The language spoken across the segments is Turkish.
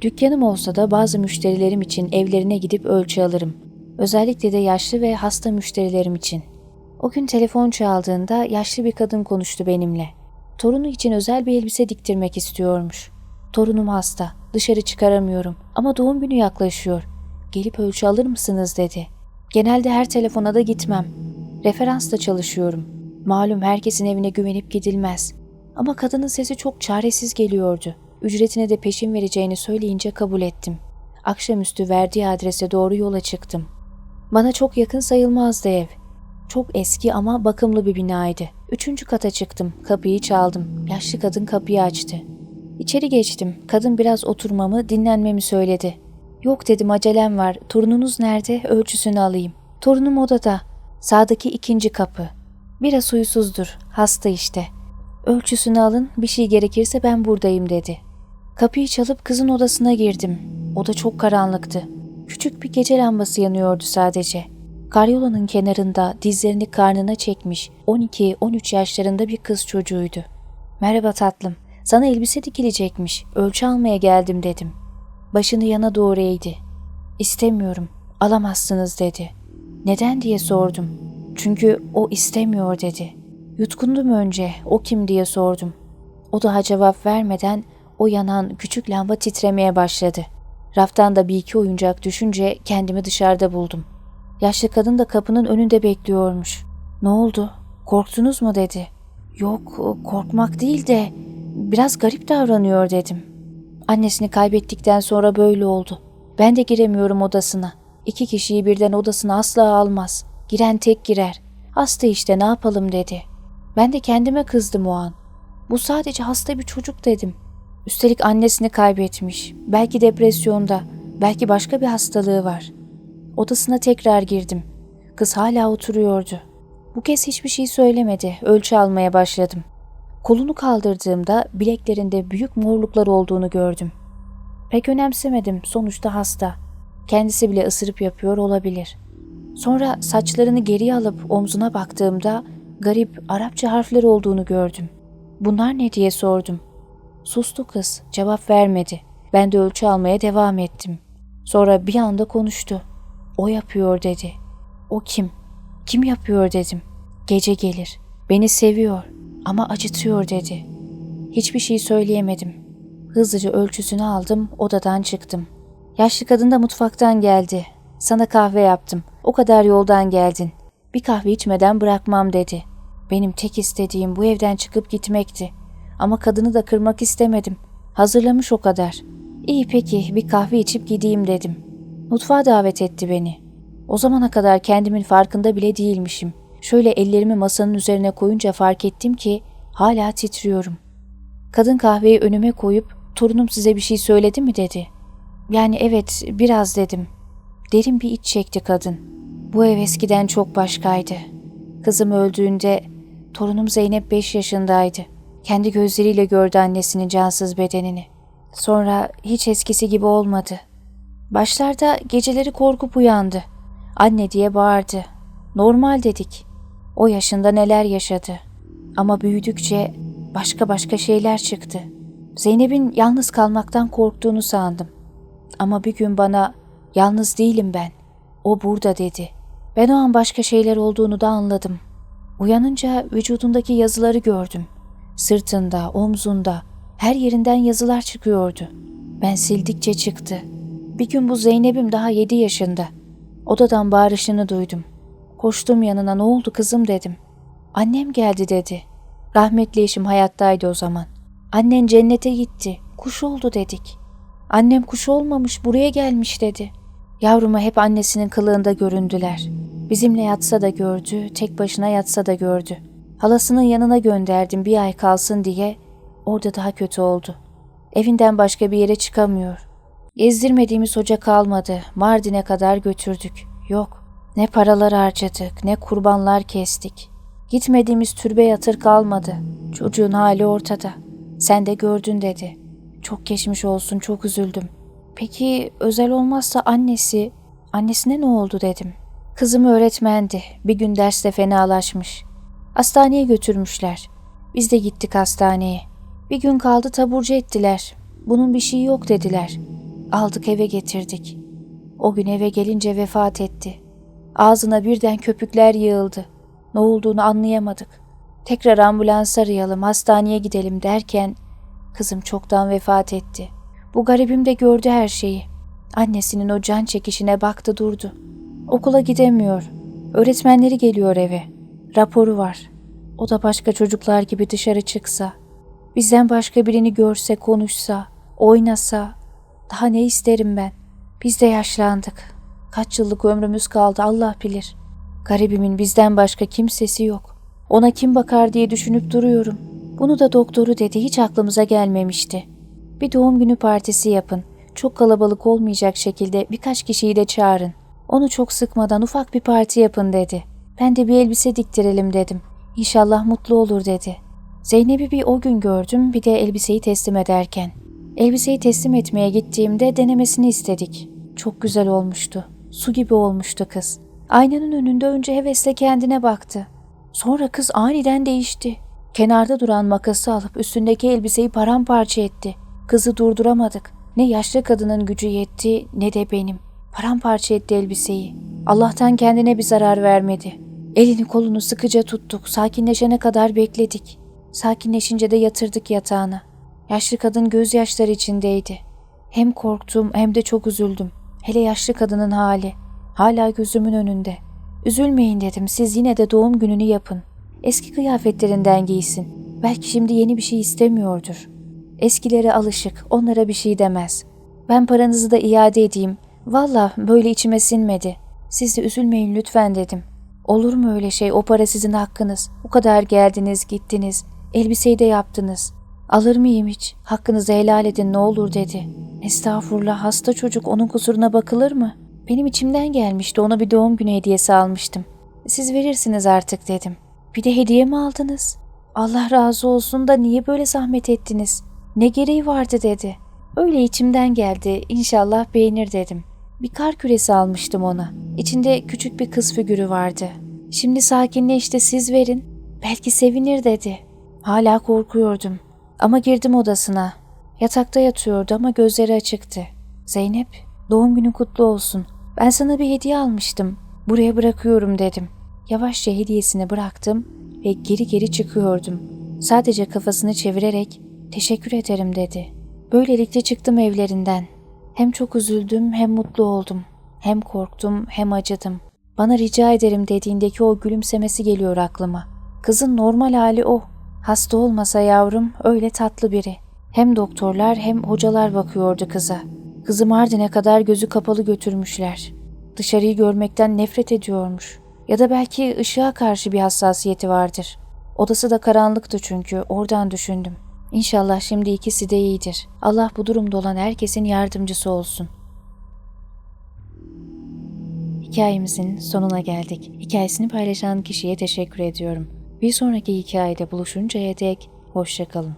Dükkanım olsa da bazı müşterilerim için evlerine gidip ölçü alırım. Özellikle de yaşlı ve hasta müşterilerim için. O gün telefon çaldığında yaşlı bir kadın konuştu benimle. Torunu için özel bir elbise diktirmek istiyormuş. Torunum hasta, dışarı çıkaramıyorum ama doğum günü yaklaşıyor. Gelip ölçü alır mısınız dedi. Genelde her telefona da gitmem. Referansla çalışıyorum. Malum herkesin evine güvenip gidilmez. Ama kadının sesi çok çaresiz geliyordu. Ücretine de peşin vereceğini söyleyince kabul ettim. Akşamüstü verdiği adrese doğru yola çıktım. Bana çok yakın sayılmazdı ev. Çok eski ama bakımlı bir binaydı. Üçüncü kata çıktım, kapıyı çaldım. Yaşlı kadın kapıyı açtı. İçeri geçtim. Kadın biraz oturmamı, dinlenmemi söyledi. Yok dedim acelem var. Torununuz nerede? Ölçüsünü alayım. Torunum odada. Sağdaki ikinci kapı. Biraz huysuzdur. Hasta işte. Ölçüsünü alın, bir şey gerekirse ben buradayım dedi. Kapıyı çalıp kızın odasına girdim. Oda çok karanlıktı. Küçük bir gece lambası yanıyordu sadece. Karyolanın kenarında dizlerini karnına çekmiş 12-13 yaşlarında bir kız çocuğuydu. Merhaba tatlım, sana elbise dikilecekmiş, ölçü almaya geldim dedim. Başını yana doğru eğdi. İstemiyorum, alamazsınız dedi. Neden diye sordum. Çünkü o istemiyor dedi. Yutkundum önce, o kim diye sordum. O daha cevap vermeden o yanan küçük lamba titremeye başladı. Raftan da bir iki oyuncak düşünce kendimi dışarıda buldum. Yaşlı kadın da kapının önünde bekliyormuş. Ne oldu? Korktunuz mu dedi. Yok, korkmak değil de biraz garip davranıyor dedim. Annesini kaybettikten sonra böyle oldu. Ben de giremiyorum odasına. İki kişiyi birden odasına asla almaz. Giren tek girer. Hasta işte ne yapalım dedi. Ben de kendime kızdım o an. Bu sadece hasta bir çocuk dedim. Üstelik annesini kaybetmiş. Belki depresyonda, belki başka bir hastalığı var. Odasına tekrar girdim. Kız hala oturuyordu. Bu kez hiçbir şey söylemedi. Ölçü almaya başladım. Kolunu kaldırdığımda bileklerinde büyük morluklar olduğunu gördüm. Pek önemsemedim. Sonuçta hasta. Kendisi bile ısırıp yapıyor olabilir. Sonra saçlarını geriye alıp omzuna baktığımda garip Arapça harfler olduğunu gördüm. Bunlar ne diye sordum. Sustu kız, cevap vermedi. Ben de ölçü almaya devam ettim. Sonra bir anda konuştu. O yapıyor dedi. O kim? Kim yapıyor dedim. Gece gelir. Beni seviyor ama acıtıyor dedi. Hiçbir şey söyleyemedim. Hızlıca ölçüsünü aldım, odadan çıktım. Yaşlı kadın da mutfaktan geldi. Sana kahve yaptım. O kadar yoldan geldin. Bir kahve içmeden bırakmam dedi. Benim tek istediğim bu evden çıkıp gitmekti. Ama kadını da kırmak istemedim. Hazırlamış o kadar. İyi peki bir kahve içip gideyim dedim. Mutfağa davet etti beni. O zamana kadar kendimin farkında bile değilmişim. Şöyle ellerimi masanın üzerine koyunca fark ettim ki hala titriyorum. Kadın kahveyi önüme koyup torunum size bir şey söyledi mi dedi. Yani evet biraz dedim. Derin bir iç çekti kadın. Bu ev eskiden çok başkaydı. Kızım öldüğünde torunum Zeynep 5 yaşındaydı. Kendi gözleriyle gördü annesinin cansız bedenini. Sonra hiç eskisi gibi olmadı. Başlarda geceleri korkup uyandı. Anne diye bağırdı. Normal dedik. O yaşında neler yaşadı. Ama büyüdükçe başka başka şeyler çıktı. Zeynep'in yalnız kalmaktan korktuğunu sandım. Ama bir gün bana yalnız değilim ben. O burada dedi. Ben o an başka şeyler olduğunu da anladım. Uyanınca vücudundaki yazıları gördüm. Sırtında, omzunda, her yerinden yazılar çıkıyordu. Ben sildikçe çıktı. Bir gün bu Zeynep'im daha yedi yaşında. Odadan bağırışını duydum. Koştum yanına ne oldu kızım dedim. Annem geldi dedi. Rahmetli eşim hayattaydı o zaman. Annen cennete gitti. Kuş oldu dedik. Annem kuş olmamış buraya gelmiş dedi. Yavruma hep annesinin kılığında göründüler. Bizimle yatsa da gördü, tek başına yatsa da gördü. Halasının yanına gönderdim bir ay kalsın diye. Orada daha kötü oldu. Evinden başka bir yere çıkamıyor. Gezdirmediğimiz hoca kalmadı. Mardin'e kadar götürdük. Yok. Ne paralar harcadık, ne kurbanlar kestik. Gitmediğimiz türbe yatır kalmadı. Çocuğun hali ortada. Sen de gördün dedi. Çok geçmiş olsun, çok üzüldüm. Peki özel olmazsa annesi, annesine ne oldu dedim. Kızım öğretmendi. Bir gün derste fenalaşmış. Hastaneye götürmüşler. Biz de gittik hastaneye. Bir gün kaldı taburcu ettiler. Bunun bir şeyi yok dediler. Aldık eve getirdik. O gün eve gelince vefat etti. Ağzına birden köpükler yığıldı. Ne olduğunu anlayamadık. Tekrar ambulans arayalım, hastaneye gidelim derken kızım çoktan vefat etti. Bu garibim de gördü her şeyi. Annesinin o can çekişine baktı durdu. Okula gidemiyor. Öğretmenleri geliyor eve. Raporu var. O da başka çocuklar gibi dışarı çıksa, bizden başka birini görse, konuşsa, oynasa, daha ne isterim ben? Biz de yaşlandık. Kaç yıllık ömrümüz kaldı Allah bilir. Garibimin bizden başka kimsesi yok. Ona kim bakar diye düşünüp duruyorum. Bunu da doktoru dedi hiç aklımıza gelmemişti. Bir doğum günü partisi yapın. Çok kalabalık olmayacak şekilde birkaç kişiyi de çağırın. Onu çok sıkmadan ufak bir parti yapın dedi. Ben de bir elbise diktirelim dedim. İnşallah mutlu olur dedi. Zeynep'i bir o gün gördüm bir de elbiseyi teslim ederken. Elbiseyi teslim etmeye gittiğimde denemesini istedik. Çok güzel olmuştu. Su gibi olmuştu kız. Aynanın önünde önce hevesle kendine baktı. Sonra kız aniden değişti. Kenarda duran makası alıp üstündeki elbiseyi paramparça etti. Kızı durduramadık. Ne yaşlı kadının gücü yetti ne de benim. Paramparça etti elbiseyi. Allah'tan kendine bir zarar vermedi. Elini kolunu sıkıca tuttuk. Sakinleşene kadar bekledik. Sakinleşince de yatırdık yatağına. Yaşlı kadın gözyaşları içindeydi. Hem korktum hem de çok üzüldüm. Hele yaşlı kadının hali. Hala gözümün önünde. Üzülmeyin dedim siz yine de doğum gününü yapın. Eski kıyafetlerinden giysin. Belki şimdi yeni bir şey istemiyordur. Eskilere alışık, onlara bir şey demez. Ben paranızı da iade edeyim. Valla böyle içime sinmedi. Siz de üzülmeyin lütfen dedim. Olur mu öyle şey? O para sizin hakkınız. O kadar geldiniz, gittiniz. Elbiseyi de yaptınız. Alır mıyım hiç? Hakkınızı helal edin ne olur dedi. Estağfurullah hasta çocuk onun kusuruna bakılır mı? Benim içimden gelmişti ona bir doğum günü hediyesi almıştım. Siz verirsiniz artık dedim. Bir de hediye mi aldınız? Allah razı olsun da niye böyle zahmet ettiniz? Ne gereği vardı dedi. Öyle içimden geldi İnşallah beğenir dedim. Bir kar küresi almıştım ona. İçinde küçük bir kız figürü vardı. Şimdi sakinleşti siz verin. Belki sevinir dedi. Hala korkuyordum. Ama girdim odasına. Yatakta yatıyordu ama gözleri açıktı. Zeynep, doğum günün kutlu olsun. Ben sana bir hediye almıştım. Buraya bırakıyorum dedim. Yavaşça hediyesini bıraktım ve geri geri çıkıyordum. Sadece kafasını çevirerek teşekkür ederim dedi. Böylelikle çıktım evlerinden. Hem çok üzüldüm hem mutlu oldum. Hem korktum hem acıdım. Bana rica ederim dediğindeki o gülümsemesi geliyor aklıma. Kızın normal hali o. Hasta olmasa yavrum öyle tatlı biri. Hem doktorlar hem hocalar bakıyordu kıza. Kızı Mardin'e kadar gözü kapalı götürmüşler. Dışarıyı görmekten nefret ediyormuş. Ya da belki ışığa karşı bir hassasiyeti vardır. Odası da karanlıktı çünkü oradan düşündüm. İnşallah şimdi ikisi de iyidir. Allah bu durumda olan herkesin yardımcısı olsun. Hikayemizin sonuna geldik. Hikayesini paylaşan kişiye teşekkür ediyorum. Bir sonraki hikayede buluşuncaya dek hoşçakalın.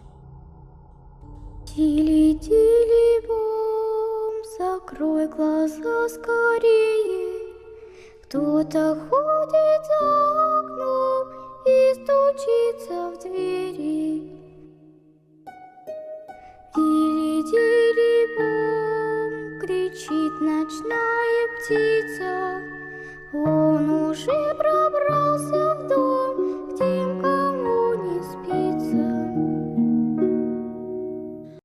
Тили-тили-бом, закрой глаза скорее. Кто-то ходит за окном и стучится в двери. Кричит ночная птица. Он уже пробрался в дом,